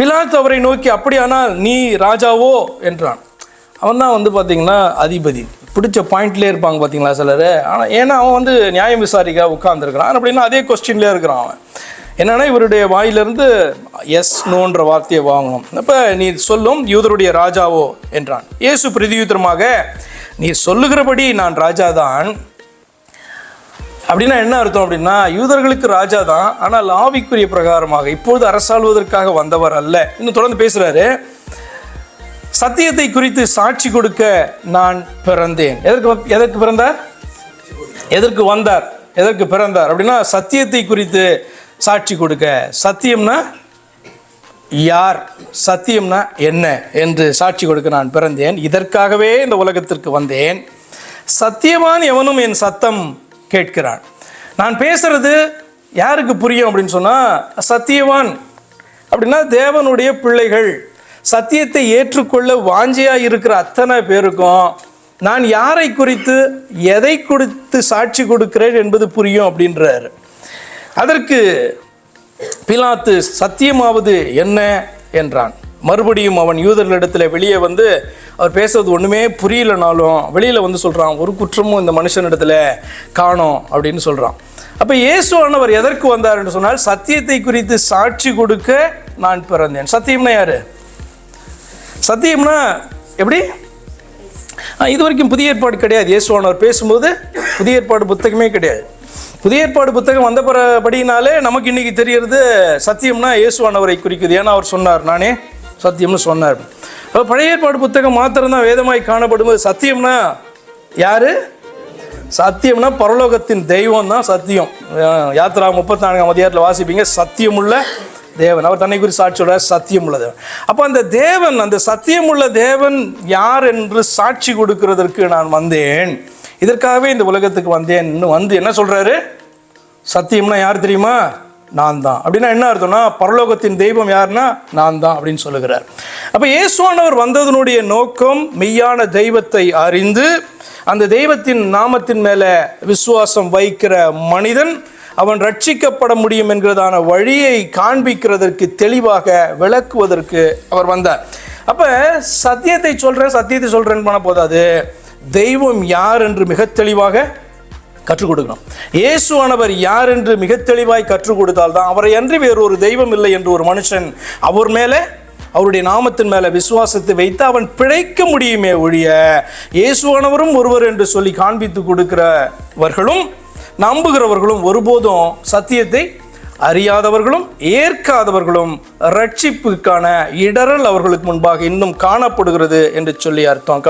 பிலாத் அவரை நோக்கி அப்படியானால் நீ ராஜாவோ? என்றான். அவன் தான் வந்து பார்த்தீங்கன்னா அதிபதி. பிடிச்ச பாயிண்ட்லேயே இருப்பாங்க பார்த்தீங்களா சிலர்? ஆனால் ஏன்னா அவன் வந்து நியாயம் விசாரிக்க உட்கார்ந்துருக்கிறான். அப்படின்னா அதே கொஸ்டின்லேயே இருக்கிறான் அவன். என்னென்னா இவருடைய வாயிலிருந்து எஸ் நோன்ற வார்த்தையை வாங்கணும். அப்போ நீ சொல்லும் யூதருடைய ராஜாவோ? என்றான். இயேசு பிரதியுத்தரமாக நீ சொல்லுகிறபடி நான் ராஜாதான். அப்படின்னா என்ன அர்த்தம் அப்படின்னா யூதர்களுக்கு ராஜா தான் ஆனால் ஆவிக்குரிய பிரகாரமாக இப்பொழுது அரசாள்வதற்காக வந்தவர் அல்ல. இன்னும் தொடர்ந்து பேசுறாரு. சத்தியத்தை குறித்து சாட்சி கொடுக்க நான் பிறந்தேன். எதற்கு வ- எதற்கு பிறந்தார்? எதற்கு வந்தார்? எதற்கு பிறந்தார்? அப்படின்னா சத்தியத்தை குறித்து சாட்சி கொடுக்க. சத்தியம்னா யார்? சத்தியம்னா என்ன என்று சாட்சி கொடுக்க நான் பிறந்தேன். இதற்காகவே இந்த உலகத்திற்கு வந்தேன். சத்தியவான் எவனும் என் சத்தம் கேட்கிறான் நான் பேசுறது யாருக்கு புரியும் அப்படின்னு சொன்னால் சத்தியவான். அப்படின்னா தேவனுடைய பிள்ளைகள். சத்தியத்தை ஏற்றுக்கொள்ள வாஞ்சியாக இருக்கிற அத்தனை பேருக்கும் நான் யாரை குறித்து எதை கொடுத்து சாட்சி கொடுக்கிறேன் என்பது புரியும் அப்படின்றார். அதற்கு பிலாத்து சத்தியமாவது என்ன? என்றான். மறுபடியும் அவன் யூதர்களிடத்தில் வெளியே வந்து அவர் பேசுறது ஒன்றுமே புரியலனாலும் வெளியில் வந்து சொல்கிறான் ஒரு குற்றமும் இந்த மனுஷனிடத்தில் காணோம் அப்படின்னு சொல்கிறான் அப்போ இயேசுவானவர் எதற்கு வந்தார் என்று சொன்னால் சத்தியத்தை குறித்து சாட்சி கொடுக்க நான் பிறந்தேன். சத்தியம்னா யார்? சத்தியம்னா எப்படி? இது வரைக்கும் புதிய ஏற்பாடு கிடையாது. இயேசுவானவர் பேசும்போது புதிய ஏற்பாடு புத்தகமே கிடையாது. புதிய ஏற்பாடு புத்தகம் வந்த பிறபடினாலே நமக்கு இன்னைக்கு தெரியறது சத்தியம்னா இயேசுவானவரை குறிக்குது. ஏன்னா அவர் சொன்னார் நானே சத்தியம்னு சொன்னார். அப்போ பழைய ஏற்பாடு புத்தகம் மாத்திரம்தான் வேதமாய் காணப்படும்போது சத்தியம்னா யாரு? சத்தியம்னா பரலோகத்தின் தெய்வம் தான் சத்தியம் யாத்ரா முப்பத்தி நான்காம் அதிகாரத்தில் வாசிப்பீங்க சத்தியமுள்ள தேவன். அவர் தன்னை குறித்து சாட்சி சொல்றார் சத்தியமுள்ள தேவன். அப்போ அந்த தேவன் அந்த சத்தியமுள்ள தேவன் யார் என்று சாட்சி கொடுக்கிறதற்கு நான் வந்தேன். இதற்காகவே இந்த உலகத்துக்கு வந்தேன் வந்து என்ன சொல்கிறாரு சத்தியம்னா யார் தெரியுமா? நான் தான் அப்படின்னா என்ன அர்த்தம்னா பரலோகத்தின் தெய்வம் யாருன்னா நான் தான் அப்படின்னு சொல்லுகிறார். அப்போ இயேசுவானவர் வந்ததனுடைய நோக்கம் மெய்யான தெய்வத்தை அறிந்து அந்த தெய்வத்தின் நாமத்தின் மேலே விசுவாசம் வைக்கிற மனிதன் அவன் ரட்சிக்கப்பட முடியும் என்கிறதான வழியை காண்பிக்கிறதற்கு தெளிவாக விளக்குவதற்கு அவர் வந்தார். அப்போ சத்தியத்தை சொல்கிறேன் சத்தியத்தை சொல்கிறேன்னு பண்ண போதாது. தெய்வம் யார் என்று மிக தெளிவாக கற்றுக் கொடுக்கணும் இயேசுவானவர் யார் என்று மிக தெளிவாய் கற்றுக் கொடுத்தால் தான் அவரை அன்றி வேறு ஒரு தெய்வம் இல்லை என்று ஒரு மனுஷன் அவர் மேலே அவருடைய நாமத்தின் மேலே விசுவாசத்தை வைத்து அவன் பிழைக்க முடியுமே ஒழிய இயேசுவானவரும் ஒருவர் என்று சொல்லி காண்பித்து கொடுக்கிறவர்களும் நம்புகிறவர்களும் ஒருபோதும் சத்தியத்தை அறியாதவர்களும் ஏற்காதவர்களும் ரட்சிப்புக்கான இடரல் அவர்களுக்கு முன்பாக இன்னும் காணப்படுகிறது என்று சொல்லி அர்த்தம்.